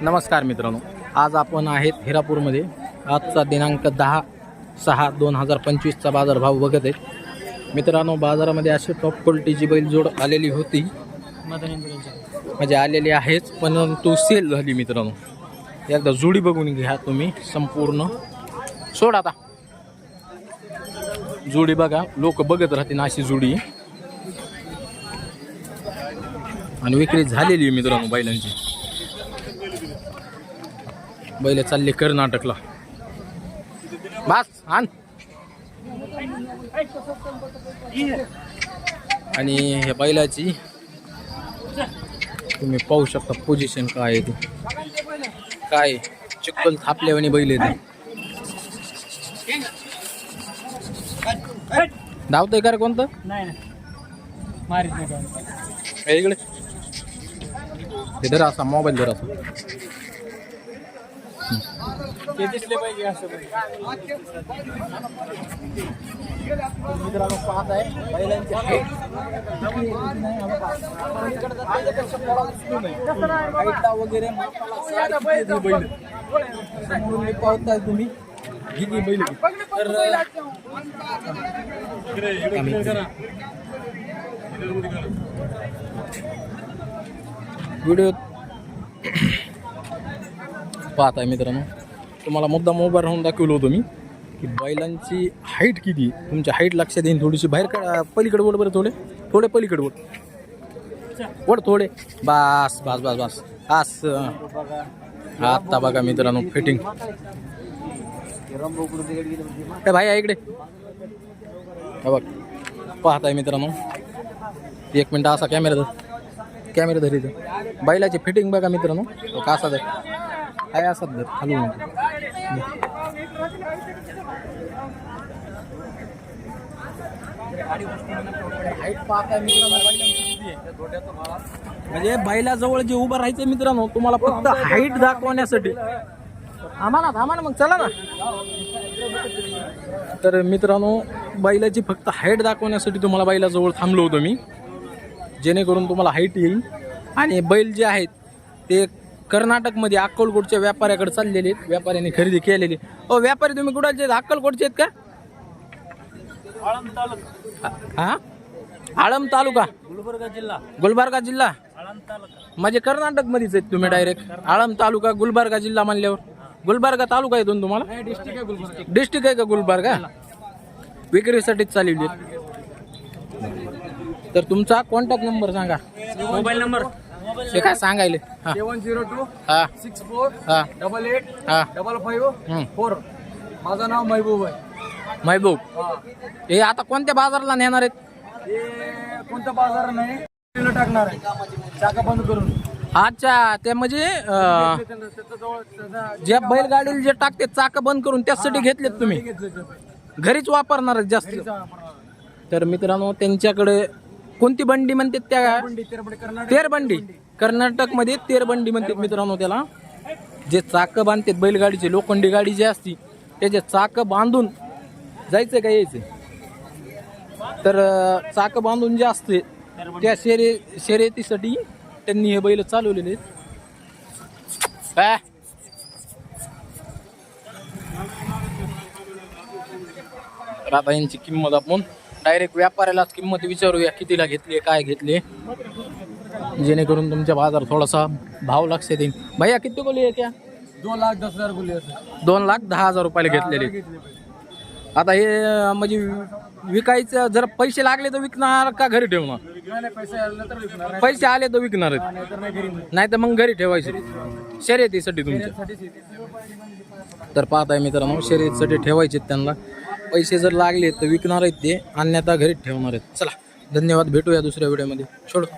नमस्कार मित्रांनो आज आपण आहेत हिरापूरमध्ये. आजचा दिनांक दहा सहा दोन हजार पंचवीसचा बाजारभाव बघत आहेत मित्रांनो बाजारामध्ये अशी टॉप क्वालिटीची बैलजोड आलेली होती. म्हणजे आलेली आहेच परंतु सेल झाली मित्रांनो. एकदा जोडी बघून घ्या तुम्ही संपूर्ण. सोड आता. जोडी बघा लोक बघत राहतील अशी जोडी. आणि विक्री झालेली आहे मित्रांनो बैलांची. बैल चालले कर्नाटकला बस आण. आणि ह्या बैलाची तुम्ही पाहू शकता पोझिशन काय आहे ते. काय चिक्कल थापल्यावानी बैल येते धावतंय का रे कोणतं? नाही हे इकडे. हे धरा असा मोबाईल धरा असा. ते दिसले पाहिजे असं मित्रांनो पाहत आहे बैलांची वगैरे बैल पाहताय तुम्ही किती बैल तर व्हिडिओ पाहताय मित्रांनो. तुम्हाला मुद्दा मोबाईल राहून दाखवलं होतो मी की बैलांची हाईट किती तुमच्या हाईट लक्षात येईन थोडीशी. बाहेर का पलीकडे बोल बरं थोडे. थोडे पलीकडे बोल. ओढ थोडे. बास बास बास बास. आस आत्ता बघा मित्रांनो फिटिंग ए भाई इकडे. हे बघ. पाहताय मित्रांनो. एक मिनटं असा कॅमेरा धर. कॅमेरा धरी बैलाची फिटिंग बघा मित्रांनो. कसा धर. काय असा धर आहे म्हणजे बैलाजवळ जे उभं राहायचं मित्रांनो तुम्हाला फक्त हाईट दाखवण्यासाठी. थांबा ना थांबा ना मग चला ना. तर मित्रांनो बैलाची फक्त हाईट दाखवण्यासाठी तुम्हाला बैलाजवळ थांबलो होतो मी. जेणेकरून तुम्हाला हाईट येईल. आणि बैल जे आहेत ते कर्नाटकमध्ये अक्कलकोटच्या व्यापाऱ्याकडे चाललेले आहेत. व्यापाऱ्यांनी खरेदी केलेली. ओ व्यापारी तुम्ही कुणाचे आहेत अक्कलकोटचे आहेत का? तालुका हा आळम तालुका. गुलबर्गा जिल्हा. गुलबर्गा जिल्हा म्हणजे कर्नाटकमध्येच आहेत तुम्ही डायरेक्ट आळम तालुका गुलबर्गा जिल्हा म्हणल्यावर. गुलबर्गा तालुका येतो तुम्हाला? डिस्ट्रिक्ट आहे डिस्ट्रिक्ट आहे का गुलबर्गा? विक्रीसाठीच चालवली तर तुमचा कॉन्टॅक्ट नंबर सांगा. Mobile number. ते काय सांगायले? हा. सेवन झिरो टू हा. सिक्स फोर हा. डबल एट हा. Double five hmm. फोर. माझं नाव महबूब आहे. महबूब. हा. हे आता कोणत्या बाजारला नेणार आहेत? हे कोणतं बाजार नाही टाकणार आहे. चाका बंद करून. अच्छा ते म्हणजे अं, त्याचं जे बैलगाडीला जे टाकते चाक बंद करून त्यासाठी घेतलेत तुम्ही? घेतलं. घरीच वापरणार आहेत जास्त? घरीचा तर मित्रांनो त्यांच्याकडे कोणती बंडी म्हणतात त्या? बंडी तेरबडी कर्नाटक तेरबंडी. कर्नाटकमध्ये तेरबंडी म्हणतात मित्रांनो त्याला. जे चाक बांधतात बैलगाडीचे लोखंडी गाडी जी असती त्याचे चाक बांधून जायचं का यायचं तर चाक बांधून जे असते त्या शर्य शर्यतीसाठी त्यांनी हे बैल चालवलेले काय? आता यांची किंमत आपण डायरेक्ट व्यापाऱ्यालाच किंमत विचारूया कितीला घेतली काय घेतली जेणेकरून तुमच्या बाजार थोडासा भाव लक्षात येईल. भैया किती गोली आहे क्या? दोन लाख दस हजार असं दोन लाख दहा हजार रुपयाला घेतलेले. आता हे म्हणजे विकायचं जर पैसे लागले तर विकणार का घरी ठेवणार पैसे आले तर विकणार नाही. तर मग घरी ठेवायचे. शर्यतीसाठी तुमच्या. तर पाहताय मित्रांनो शर्यतीसाठी ठेवायचे त्यांना. पैसे जर लागले तर विकणार आहेत ते. अन्यथा घरीच ठेवणार आहेत. चला धन्यवाद. भेटूया दुसऱ्या व्हिडिओमध्ये. सोडतो